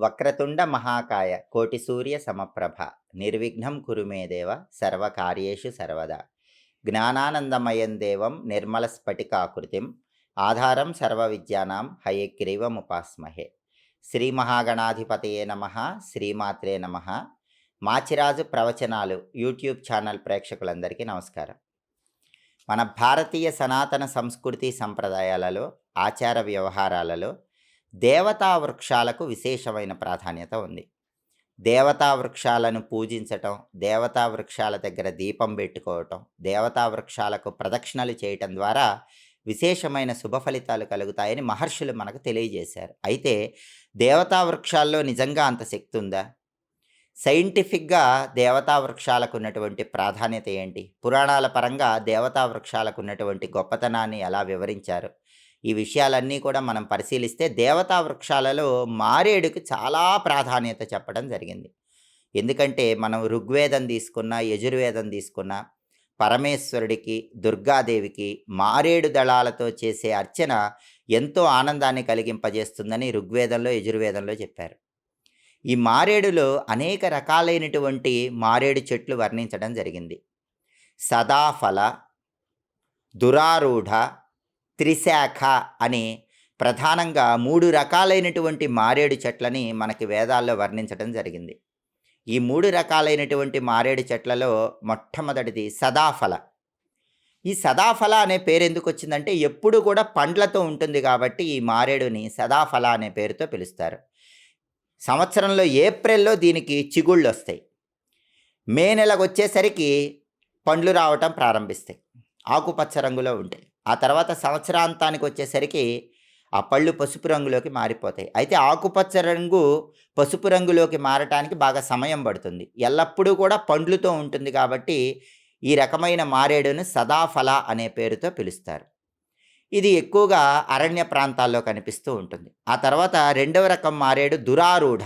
వక్రతుండ మహాకాయ కోటి సూర్య సమప్రభ నిర్విఘ్నం కురుమేదేవ దేవ సర్వకార్యేషు సర్వదా. జ్ఞానానందమయం దేవం నిర్మల స్ఫటికాకృతిం ఆధారం సర్వ విద్యానాం హయగ్రీవముపాస్మహే శ్రీ మహాగణాధిపతయే నమ శ్రీమాత్రే నమ. మాచిరాజు ప్రవచనాలు యూట్యూబ్ ఛానల్ ప్రేక్షకులందరికీ నమస్కారం. మన భారతీయ సనాతన సంస్కృతి సంప్రదాయాలలో ఆచార వ్యవహారాలలో దేవతా వృక్షాలకు విశేషమైన ప్రాధాన్యత ఉంది. దేవతా వృక్షాలను పూజించటం దేవతా వృక్షాల దగ్గర దీపం పెట్టుకోవటం దేవతా వృక్షాలకు ప్రదక్షిణలు చేయటం ద్వారా విశేషమైన శుభ ఫలితాలు కలుగుతాయని మహర్షులు మనకు తెలియజేశారు. అయితే దేవతా వృక్షాల్లో నిజంగా అంత శక్తి ఉందా? సైంటిఫిక్గా దేవతా వృక్షాలకు ఉన్నటువంటి ప్రాధాన్యత ఏంటి? పురాణాల పరంగా దేవతా వృక్షాలకు ఉన్నటువంటి గొప్పతనాన్ని ఎలా వివరించారు? ఈ విషయాలన్నీ కూడా మనం పరిశీలిస్తే దేవతా వృక్షాలలో మారేడుకి చాలా ప్రాధాన్యత చెప్పడం జరిగింది. ఎందుకంటే మనం ఋగ్వేదం తీసుకున్న యజుర్వేదం తీసుకున్న పరమేశ్వరుడికి దుర్గాదేవికి మారేడు దళాలతో చేసే అర్చన ఎంతో ఆనందాన్ని కలిగింపజేస్తుందని ఋగ్వేదంలో యజుర్వేదంలో చెప్పారు. ఈ మారేడులో అనేక రకాలైనటువంటి మారేడు చెట్లు వర్ణించడం జరిగింది. సదాఫల దురారూఢ త్రిశాఖ అని ప్రధానంగా మూడు రకాలైనటువంటి మారేడు చెట్లని మనకి వేదాల్లో వర్ణించడం జరిగింది. ఈ మూడు రకాలైనటువంటి మారేడు చెట్లలో మొట్టమొదటిది సదాఫల. ఈ సదాఫల అనే పేరు ఎందుకు వచ్చిందంటే ఎప్పుడు కూడా పండ్లతో ఉంటుంది కాబట్టి ఈ మారేడుని సదాఫల అనే పేరుతో పిలుస్తారు. సంవత్సరంలో ఏప్రిల్లో దీనికి చిగుళ్ళు వస్తాయి. మే నెలకు వచ్చేసరికి పండ్లు రావటం ప్రారంభిస్తాయి. ఆకుపచ్చ రంగులో ఉంటాయి. ఆ తర్వాత సంవత్సరాంతానికి వచ్చేసరికి ఆ పళ్ళు పసుపు రంగులోకి మారిపోతాయి. అయితే ఆకుపచ్చ రంగు పసుపు రంగులోకి మారటానికి బాగా సమయం పడుతుంది. ఎల్లప్పుడూ కూడా పండ్లుతో ఉంటుంది కాబట్టి ఈ రకమైన మారేడును సదాఫల అనే పేరుతో పిలుస్తారు. ఇది ఎక్కువగా అరణ్య ప్రాంతాల్లో కనిపిస్తూ ఉంటుంది. ఆ తర్వాత రెండవ రకం మారేడు దురారూఢ.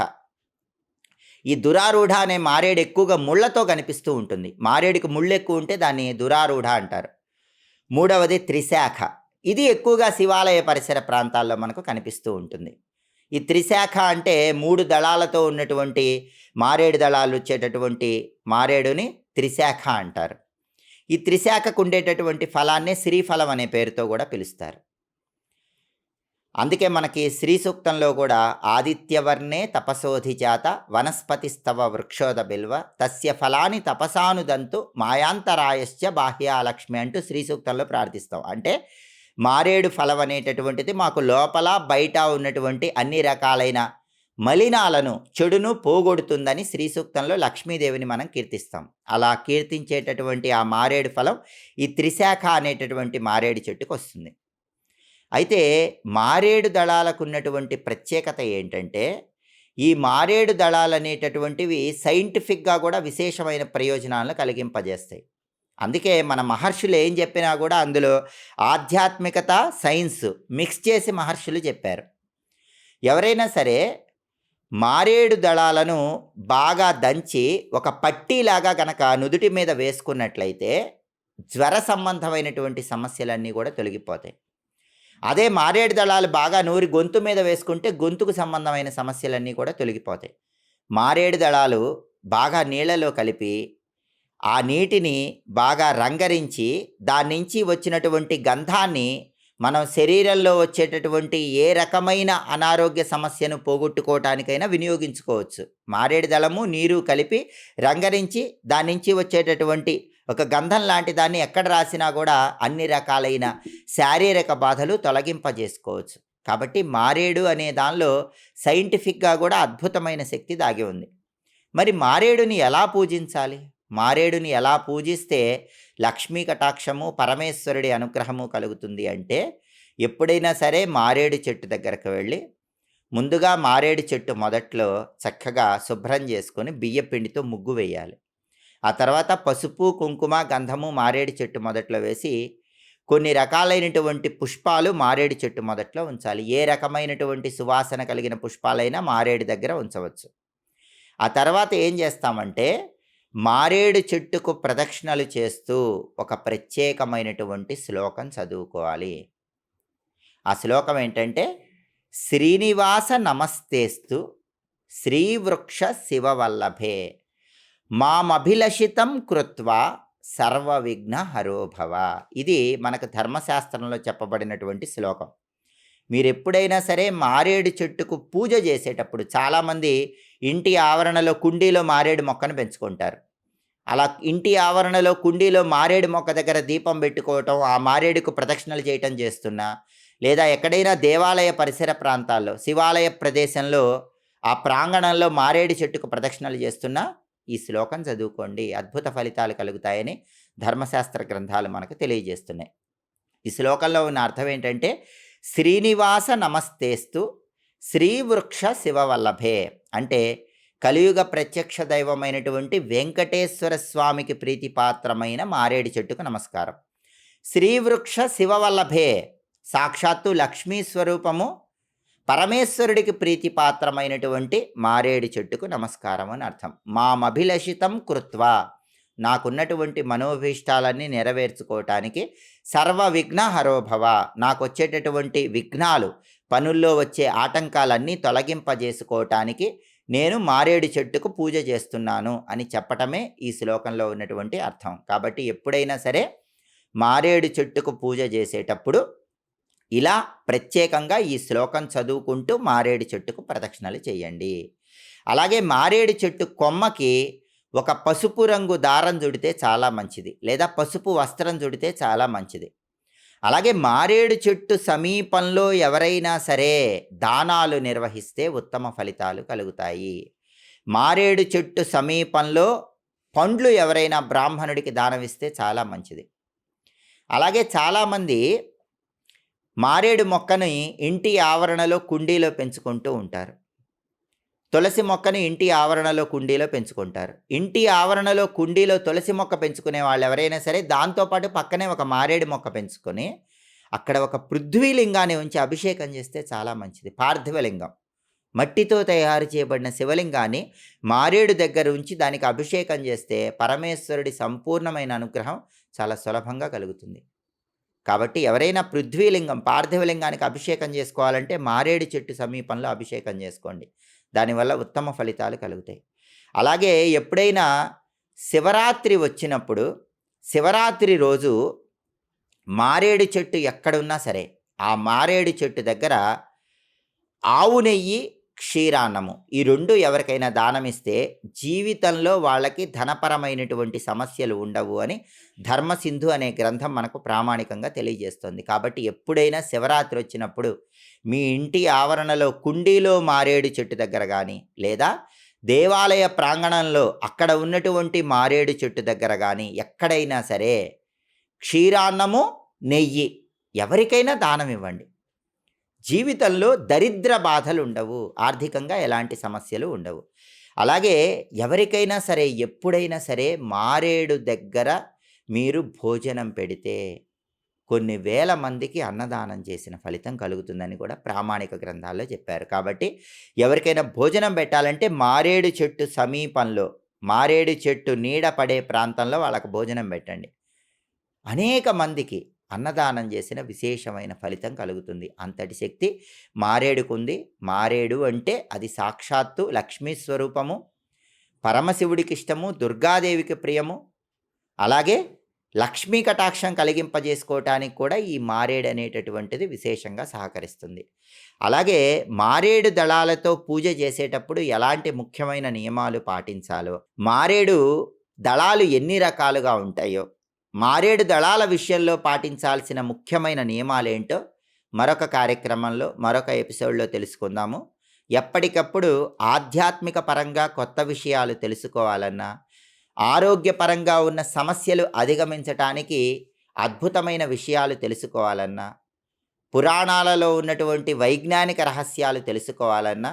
ఈ దురారూఢ అనే మారేడు ఎక్కువగా ముళ్ళతో కనిపిస్తూ ఉంటుంది. మారేడుకి ముళ్ళు ఎక్కువ ఉంటే దాన్ని దురారూఢ అంటారు. మూడవది త్రిశాఖ. ఇది ఎక్కువగా శివాలయ పరిసర ప్రాంతాల్లో మనకు కనిపిస్తూ ఉంటుంది. ఈ త్రిశాఖ అంటే మూడు దళాలతో ఉన్నటువంటి మారేడు దళాలు వచ్చేటటువంటి మారేడుని త్రిశాఖ అంటారు. ఈ త్రిశాఖకు ఉండేటటువంటి ఫలాన్నే శ్రీఫలం అనే పేరుతో కూడా పిలుస్తారు. అందుకే మనకి శ్రీ సూక్తంలో కూడా ఆదిత్యవర్ణే తపసోధిజాత వనస్పతిస్తవ వృక్షోద బిల్వ తస్య ఫలాని తపసానుదంతు మాయాంతరాయశ్చ బాహ్యాలక్ష్మి అంటూ శ్రీ సూక్తంలో ప్రార్థిస్తాం. అంటే మారేడు ఫలం అనేటటువంటిది మాకు లోపల బయట ఉన్నటువంటి అన్ని రకాలైన మలినాలను చెడును పోగొడుతుందని శ్రీ సూక్తంలో లక్ష్మీదేవిని మనం కీర్తిస్తాం. అలా కీర్తించేటటువంటి ఆ మారేడు ఫలం ఈ త్రిశాఖ అనేటటువంటి మారేడు చెట్టుకు వస్తుంది. అయితే మారేడు దళాలకు ఉన్నటువంటి ప్రత్యేకత ఏంటంటే ఈ మారేడు దళాలు అనేటటువంటివి సైంటిఫిక్గా కూడా విశేషమైన ప్రయోజనాలను కలిగింపజేస్తాయి. అందుకే మన మహర్షులు ఏం చెప్పినా కూడా అందులో ఆధ్యాత్మికత సైన్స్ మిక్స్ చేసి మహర్షులు చెప్పారు. ఎవరైనా సరే మారేడు దళాలను బాగా దంచి ఒక పట్టీలాగా గనక నుదుటి మీద వేసుకున్నట్లయితే జ్వర సంబంధమైనటువంటి సమస్యలన్నీ కూడా తొలగిపోతాయి. అదే మారేడు దళాలు బాగా నూరి గొంతు మీద వేసుకుంటే గొంతుకు సంబంధమైన సమస్యలన్నీ కూడా తొలగిపోతాయి. మారేడు దళాలు బాగా నీళ్ళలో కలిపి ఆ నీటిని బాగా రంగరించి దాని నుంచి వచ్చినటువంటి గంధాన్ని మనం శరీరంలో వచ్చేటటువంటి ఏ రకమైన అనారోగ్య సమస్యను పోగొట్టుకోవటానికైనా వినియోగించుకోవచ్చు. మారేడు దళము నీరు కలిపి రంగరించి దాని నుంచి వచ్చేటటువంటి ఒక గంధం లాంటి దాన్ని ఎక్కడ రాసినా కూడా అన్ని రకాలైన శారీరక బాధలు తొలగింపజేసుకోవచ్చు. కాబట్టి మారేడు అనే దానిలో సైంటిఫిక్గా కూడా అద్భుతమైన శక్తి దాగి ఉంది. మరి మారేడుని ఎలా పూజించాలి? మారేడుని ఎలా పూజిస్తే లక్ష్మీ కటాక్షము పరమేశ్వరుడి అనుగ్రహము కలుగుతుంది అంటే ఎప్పుడైనా సరే మారేడు చెట్టు దగ్గరకు వెళ్ళి ముందుగా మారేడు చెట్టు మొదట్లో చక్కగా శుభ్రం చేసుకొని బియ్యపిండితో ముగ్గు వేయాలి. ఆ తర్వాత పసుపు కుంకుమ గంధము మారేడు చెట్టు మొదట్లో వేసి కొన్ని రకాలైనటువంటి పుష్పాలు మారేడు చెట్టు మొదట్లో ఉంచాలి. ఏ రకమైనటువంటి సువాసన కలిగిన పుష్పాలైనా మారేడు దగ్గర ఉంచవచ్చు. ఆ తర్వాత ఏం చేస్తామంటే మారేడు చెట్టుకు ప్రదక్షిణలు చేస్తూ ఒక ప్రత్యేకమైనటువంటి శ్లోకం చదువుకోవాలి. ఆ శ్లోకం ఏంటంటే శ్రీనివాస నమస్తేస్తు శ్రీవృక్ష శివవల్లభే మామభిలషితం కృత్వా సర్వవిఘ్న హరోభవ ఇది మనకు ధర్మశాస్త్రంలో చెప్పబడినటువంటి శ్లోకం. మీరు ఎప్పుడైనా సరే మారేడు చెట్టుకు పూజ చేసేటప్పుడు చాలామంది ఇంటి ఆవరణలో కుండీలో మారేడు మొక్కను పెంచుకుంటారు. అలా ఇంటి ఆవరణలో కుండీలో మారేడు మొక్క దగ్గర దీపం పెట్టుకోవటం ఆ మారేడుకు ప్రదక్షిణలు చేయటం చేస్తున్నా లేదా ఎక్కడైనా దేవాలయ పరిసర ప్రాంతాల్లో శివాలయ ప్రదేశంలో ఆ ప్రాంగణంలో మారేడు చెట్టుకు ప్రదక్షిణలు చేస్తున్నా ఈ శ్లోకం చదువుకోండి. అద్భుత ఫలితాలు కలుగుతాయని ధర్మశాస్త్ర గ్రంథాలు మనకు తెలియజేస్తున్నాయి. ఈ శ్లోకంలో ఉన్న అర్థం ఏంటంటే శ్రీనివాస నమస్తేస్తు శ్రీవృక్ష శివవల్లభే అంటే కలియుగ ప్రత్యక్ష దైవమైనటువంటి వెంకటేశ్వర స్వామికి ప్రీతిపాత్రమైన మారేడు చెట్టుకు నమస్కారం. శ్రీవృక్ష శివవల్లభే సాక్షాత్తు లక్ష్మీ స్వరూపము పరమేశ్వరుడికి ప్రీతిపాత్రమైనటువంటి మారేడు చెట్టుకు నమస్కారం అని అర్థం. మామభిలషితం కృత్వా. నాకున్నటువంటి మనోభీష్టాలన్నీ నెరవేర్చుకోవటానికి సర్వ విఘ్న హరోభవ నాకు వచ్చేటటువంటి విఘ్నాలు పనుల్లో వచ్చే ఆటంకాలన్నీ తొలగింపజేసుకోవటానికి నేను మారేడు చెట్టుకు పూజ చేస్తున్నాను అని చెప్పటమే ఈ శ్లోకంలో ఉన్నటువంటి అర్థం. కాబట్టి ఎప్పుడైనా సరే మారేడు చెట్టుకు పూజ చేసేటప్పుడు ఇలా ప్రత్యేకంగా ఈ శ్లోకం చదువుకుంటూ మారేడు చెట్టుకు ప్రదక్షిణలు చేయండి. అలాగే మారేడు చెట్టు కొమ్మకి ఒక పసుపు రంగు దారం చుడితే చాలా మంచిది లేదా పసుపు వస్త్రం చుడితే చాలా మంచిది. అలాగే మారేడు చెట్టు సమీపంలో ఎవరైనా సరే దానాలు నిర్వహిస్తే ఉత్తమ ఫలితాలు కలుగుతాయి. మారేడు చెట్టు సమీపంలో పండ్లు ఎవరైనా బ్రాహ్మణుడికి దానమిస్తే చాలా మంచిది. అలాగే చాలామంది మారేడు మొక్కని ఇంటి ఆవరణలో కుండీలో పెంచుకుంటూ ఉంటారు. తులసి మొక్కని ఇంటి ఆవరణలో కుండీలో పెంచుకుంటారు. ఇంటి ఆవరణలో కుండీలో తులసి మొక్క పెంచుకునే వాళ్ళు ఎవరైనా సరే దాంతోపాటు పక్కనే ఒక మారేడు మొక్క పెంచుకొని అక్కడ ఒక పృథ్వీలింగాన్ని ఉంచి అభిషేకం చేస్తే చాలా మంచిది. పార్థివలింగం. మట్టితో తయారు చేయబడిన శివలింగాన్ని మారేడు దగ్గర ఉంచి దానికి అభిషేకం చేస్తే పరమేశ్వరుడి సంపూర్ణమైన అనుగ్రహం చాలా సులభంగా కలుగుతుంది. కాబట్టి ఎవరైనా పృథ్వీలింగం పార్థివలింగానికి అభిషేకం చేసుకోవాలంటే మారేడు చెట్టు సమీపంలో అభిషేకం చేసుకోండి. దానివల్ల ఉత్తమ ఫలితాలు కలుగుతాయి. అలాగే ఎప్పుడైనా శివరాత్రి వచ్చినప్పుడు శివరాత్రి రోజు మారేడు చెట్టు ఎక్కడున్నా సరే ఆ మారేడు చెట్టు దగ్గర ఆవు నెయ్యి క్షీరాన్నము. ఈ రెండు ఎవరికైనా దానమిస్తే జీవితంలో వాళ్ళకి ధనపరమైనటువంటి సమస్యలు ఉండవు అని ధర్మసింధు అనే గ్రంథం మనకు ప్రామాణికంగా తెలియజేస్తుంది. కాబట్టి ఎప్పుడైనా శివరాత్రి వచ్చినప్పుడు మీ ఇంటి ఆవరణలో కుండీలో మారేడు చెట్టు దగ్గర కానీ లేదా దేవాలయ ప్రాంగణంలో అక్కడ ఉన్నటువంటి మారేడు చెట్టు దగ్గర కానీ ఎక్కడైనా సరే క్షీరాన్నము నెయ్యి ఎవరికైనా దానం ఇవ్వండి జీవితంలో దరిద్ర బాధలు ఉండవు ఆర్థికంగా ఎలాంటి సమస్యలు ఉండవు. అలాగే ఎవరికైనా సరే ఎప్పుడైనా సరే మారేడు దగ్గర మీరు భోజనం పెడితే కొన్ని వేల మందికి అన్నదానం చేసిన ఫలితం కలుగుతుందని కూడా ప్రామాణిక గ్రంథాల్లో చెప్పారు. కాబట్టి ఎవరికైనా భోజనం పెట్టాలంటే మారేడు చెట్టు సమీపంలో మారేడు చెట్టు నీడ పడే ప్రాంతంలో వాళ్ళకు భోజనం పెట్టండి. అనేక మందికి అన్నదానం చేసిన విశేషమైన ఫలితం కలుగుతుంది. అంతటి శక్తి మారేడుకుంది. మారేడు అంటే అది సాక్షాత్తు లక్ష్మీ స్వరూపము పరమశివుడికి ఇష్టము దుర్గాదేవికి ప్రియము అలాగే లక్ష్మీ కటాక్షం కలిగింపజేసుకోవటానికి కూడా ఈ మారేడు అనేటటువంటిది విశేషంగా సహకరిస్తుంది. అలాగే మారేడు దళాలతో పూజ చేసేటప్పుడు ఎలాంటి ముఖ్యమైన నియమాలు పాటించాలో మారేడు దళాలు ఎన్ని రకాలుగా ఉంటాయో మారేడు దళాల విషయంలో పాటించాల్సిన ముఖ్యమైన నియమాలేంటో మరొక కార్యక్రమంలో మరొక ఎపిసోడ్లో తెలుసుకుందాము. ఎప్పటికప్పుడు ఆధ్యాత్మిక పరంగా కొత్త విషయాలు తెలుసుకోవాలన్నా ఆరోగ్యపరంగా ఉన్న సమస్యలు అధిగమించటానికి అద్భుతమైన విషయాలు తెలుసుకోవాలన్నా పురాణాలలో ఉన్నటువంటి వైజ్ఞానిక రహస్యాలు తెలుసుకోవాలన్నా